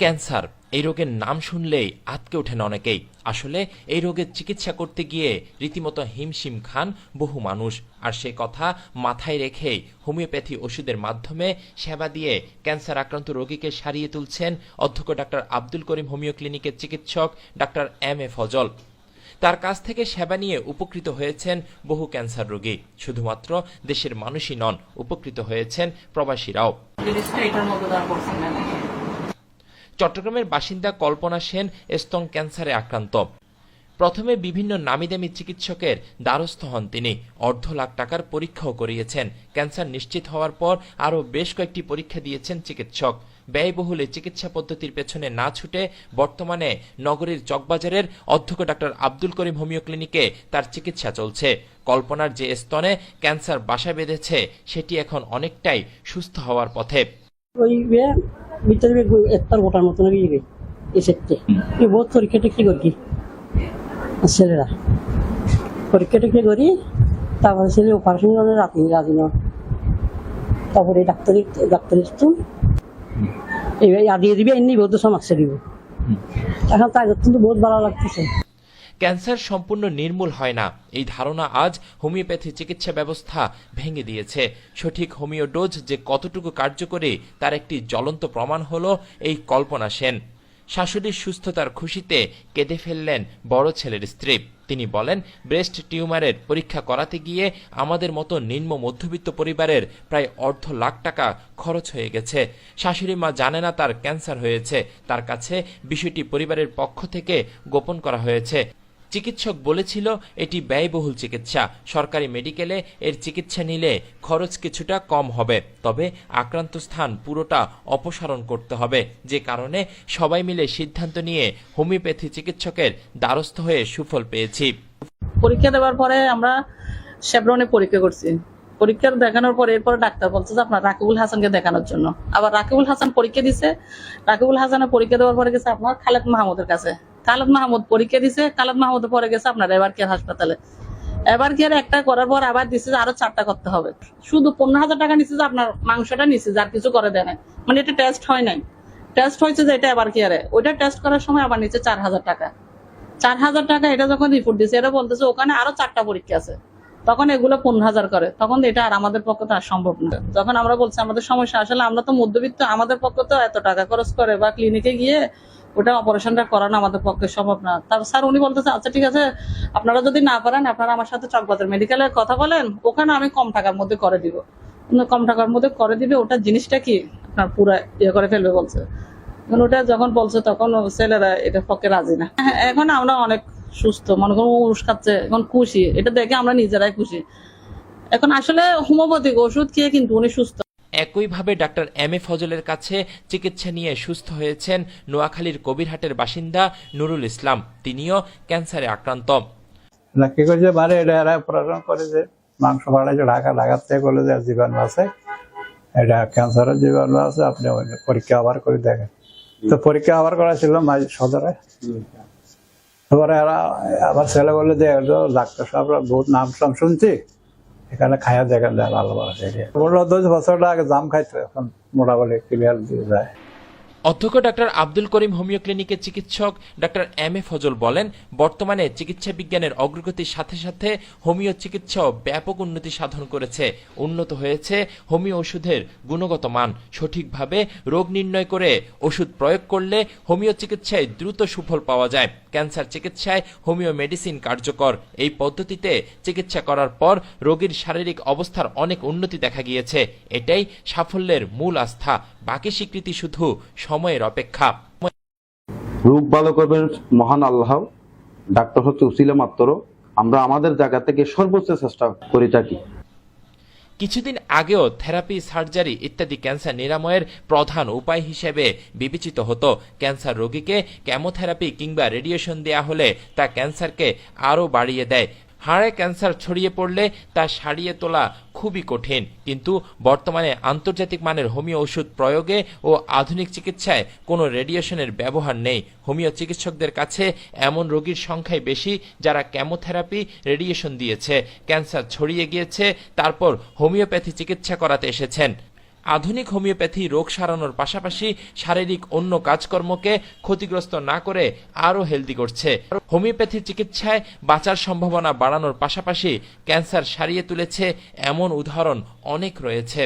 Cancer. এই রোগের নাম শুনলেই আতকে ওঠেন অনেকেই। আসলে এই রোগের চিকিৎসা করতে গিয়ে রীতিমতো হিমশিম খান বহু মানুষ। আর সে কথা মাথায় রেখেই হোমিওপ্যাথি ওষুধের মাধ্যমে সেবা দিয়ে ক্যান্সার আক্রান্ত রোগীকে সারিয়ে তুলছেন অধ্যক্ষ ডাক্তার আব্দুল করিম হোমিও ক্লিনিকের চিকিৎসক ডাক্তার এম এ ফজল। তার কাছ থেকে সেবা নিয়ে উপকৃত হয়েছেন বহু ক্যান্সার রোগী। শুধুমাত্র দেশের মানুষই নন, উপকৃত হয়েছেন প্রবাসীরাও জিনিসটা এটার মধ্যে দেওয়া করছেন না চট্টগ্রামের বাসিন্দা কল্পনা সেন স্তন ক্যান্সারে আক্রান্ত। প্রথমে বিভিন্ন নামিদামি চিকিৎসকের দ্বারস্থ হন তিনি। অর্ধ লাখ টাকার পরীক্ষাও করিয়েছেন। ক্যান্সার নিশ্চিত হওয়ার পর আরও বেশ কয়েকটি পরীক্ষা দিয়েছেন চিকিৎসক। ব্যয়বহুলে চিকিৎসা পদ্ধতির পেছনে না ছুটে বর্তমানে নগরীর চকবাজারের অধ্যক্ষ ডাক্তার আব্দুল করিম হোমিও ক্লিনিকে তার চিকিৎসা চলছে। কল্পনার যে স্তনে ক্যান্সার বাসা বেঁধেছে, সেটি এখন অনেকটাই সুস্থ হওয়ার পথে। বে দেবে একটার গোটার মতন হয়ে যাবে এই বহুত পরীক্ষা টরীক্ষা করি। ছেলেরা। পরীক্ষা টরীক্ষা করি তারপরে ছেলে অপারেশন করে রাতে রাজি না তারপরে ডাক্তারি ডাক্তারি তো এইবার আদিয়ে দিবে এমনি বহুত সমস্যা দিব। এখন তাই কিন্তু বহুত ভালো লাগতেছে। ক্যান্সার সম্পূর্ণ নির্মূল হয় না। এই ধারণা আজ হোমিওপ্যাথি চিকিৎসা ব্যবস্থা ভেঙে দিয়েছে। সঠিক হোমিও ডোজ যে কতটুকু কার্যকরী তার একটি জ্বলন্ত প্রমাণ হল এই কল্পনা সেন। শাশুড়ির সুস্থতার খুশিতে কেঁদে ফেললেন বড় ছেলের স্ত্রী। তিনি বলেন, ব্রেস্ট টিউমারের পরীক্ষা করাতে গিয়ে আমাদের মতো নিম্ন মধ্যবিত্ত পরিবারের প্রায় অর্ধ লাখ টাকা খরচ হয়ে গেছে। শাশুড়ি মা জানে না তার ক্যান্সার হয়েছে। তার কাছে বিষয়টি পরিবারের পক্ষ থেকে গোপন করা হয়েছে। চিকিৎসক বলেছিল, এটি ব্যয়বহুল চিকিৎসা। সরকারি মেডিকেলে এর চিকিৎসা নিলে খরচ কিছুটা কম হবে। তবে আক্রান্ত স্থান পুরোটা অপসারণ করতে হবে। যে কারণে সবাই মিলে সিদ্ধান্ত নিয়ে হোমিওপ্যাথি চিকিৎসকের দ্বারস্থ হয়ে সুফল পেয়েছি। পরীক্ষা দেওয়ার পরে আমরা শেভরনে পরীক্ষা করছি। পরীক্ষা দেখানোর পরে এরপরে ডাক্তার বলছে যে, আপনার রাকিবুল হাসানকে দেখানোর জন্য। আবার রাকিবুল হাসান পরীক্ষা দিছে। রাকিবুল হাসানের পরীক্ষা দেওয়ার পরে গেছে আপনার খালেদ মাহমুদের কাছে। খালেদ মাহমুদ পরীক্ষা দিছে খালেদ মাহমুদ পরে গেছে আপনার এবার কেয়ার হাসপাতালে। এবার কেয়ার একটা করার পর আবার দিছে আরও চারটা করতে হবে। শুধু পনেরো হাজার টাকা নিচ্ছে যে আপনার মাংসটা নিচ্ছে যার কিছু করে দেয় নাই। মানে এটা টেস্ট হয় নাই। টেস্ট হয়েছে যে এটা এবার কেয়ারে ওইটা টেস্ট করার সময় আবার নিচ্ছে চার হাজার টাকা। চার হাজার টাকা এটা যখন রিপোর্ট দিচ্ছে এটা বলতেছে ওখানে আরও চারটা পরীক্ষা আছে। তখন এগুলো পনেরো হাজার করে। তখন এটা আর আমাদের পক্ষে তো আর সম্ভব না। যখন আমরা বলছি আমাদের সমস্যা, আসলে আমরা তো মধ্যবিত্ত, আমাদের পক্ষে তো এত টাকা খরচ করে বা ক্লিনিকে গিয়ে ওটা অপারেশনটা করানো আমাদের পক্ষে সম্ভব না। তার স্যার, উনি বলতেছে আচ্ছা ঠিক আছে, আপনারা যদি না পারেন, আপনারা আমার সাথে চকবাজার মেডিকেলের কথা বলেন, ওখানে আমি কম টাকার মধ্যে করে দিব। কম টাকার মধ্যে করে দিবে, ওটা জিনিসটা কি? আপনার পুরো ইয়ে করে ফেলবে বলছে। এখন ওটা যখন বলছে, তখন ছেলেরা এটা পক্ষে রাজি না। এখন আমরা অনেক সুস্থ, মনে করুন উস খাচ্ছে, এখন খুশি, এটা দেখে আমরা নিজেরাই খুশি। এখন আসলে হোমিওপ্যাথিক ওষুধ খেয়ে কিন্তু উনি সুস্থ। একইভাবে ডাক্তার এম এ ফজলের কাছে চিকিৎসা নিয়ে সুস্থ হয়েছেন নোয়াখালীর কবিরহাটের বাসিন্দা নুরুল ইসলাম। তিনিও ক্যান্সারে আক্রান্ত। কি করছে বারে এটা এরা অপারেশন করে যে, মাংস বাড়াইছে ঢাকা লাগাতে বলে যে, জীবাণু আছে। এটা ক্যান্সারের জীবাণু আছে, আপনি পরীক্ষা আবার করে দেখেন। তো পরীক্ষা আবার করা ছিল মাঝ সদরে। তারপরে এরা, আবার ছেলে বলে যে ডাক্তার সাহেবরা বহুত নাম টাম শুনছি। এখানে খায়া জায়গা দেয় ভালো ভালো পনেরো দশ বছর আগে জাম খাইতো, এখন মোটামুটি ক্লিয়ার দিয়ে যায়। অধ্যক্ষ ডাক্তার আব্দুল করিম হোমিও ক্লিনিকের চিকিৎসক ডাক্তার এম এ ফজল বলেন, বর্তমানে চিকিৎসা বিজ্ঞানের অগ্রগতির সাথে সাথে হোমিও চিকিৎসাও ব্যাপক উন্নতি সাধন করেছে। উন্নত হয়েছে হোমিও ওষুধের গুণগত মান। সঠিকভাবে রোগ নির্ণয় করে ওষুধ প্রয়োগ করলে হোমিও চিকিৎসায় দ্রুত সুফল পাওয়া যায়। ক্যান্সার চিকিৎসায় হোমিও মেডিসিন কার্যকর। এই পদ্ধতিতে চিকিৎসা করার পর রোগীর শারীরিক অবস্থার অনেক উন্নতি দেখা গিয়েছে। এটাই সাফল্যের মূল আস্থা। বাকি স্বীকৃতি শুধু সময়ের অপেক্ষা। রোগ ভালো করবেন মহান আল্লাহ ডাক্তার হচ্ছে উসিলা মাত্র আমরা আমাদের জায়গা থেকে সর্বোচ্চ চেষ্টা করে থাকি। কিছুদিন আগেও থেরাপি সার্জারি ইত্যাদি ক্যান্সার নিরাময়ের প্রধান উপায় হিসেবে বিবেচিত হতো। ক্যান্সার রোগীকে ক্যামোথেরাপি কিংবা রেডিয়েশন দেয়া হলে তা ক্যান্সারকে আরও বাড়িয়ে দেয়। হাড়ে ক্যান্সার ছড়িয়ে পড়লে তা সারিয়ে তোলা খুবই কঠিন। কিন্তু বর্তমানে আন্তর্জাতিক মানের হোমিও ওষুধ প্রয়োগে ও আধুনিক চিকিৎসায় কোনো রেডিয়েশনের ব্যবহার নেই। হোমিও চিকিৎসকদের কাছে এমন রোগীর সংখ্যাই বেশি যারা ক্যামোথেরাপি রেডিয়েশন দিয়েছে, ক্যান্সার ছড়িয়ে গিয়েছে, তারপর হোমিওপ্যাথি চিকিৎসা করাতে এসেছেন। আধুনিক হোমিওপ্যাথি রোগ সারানোর পাশাপাশি শারীরিক অন্য কাজকর্মকে ক্ষতিগ্রস্ত না করে আরও হেলদি করছে। হোমিওপ্যাথি চিকিৎসায় বাঁচার সম্ভাবনা বাড়ানোর পাশাপাশি ক্যান্সার সারিয়ে তুলেছে এমন উদাহরণ অনেক রয়েছে।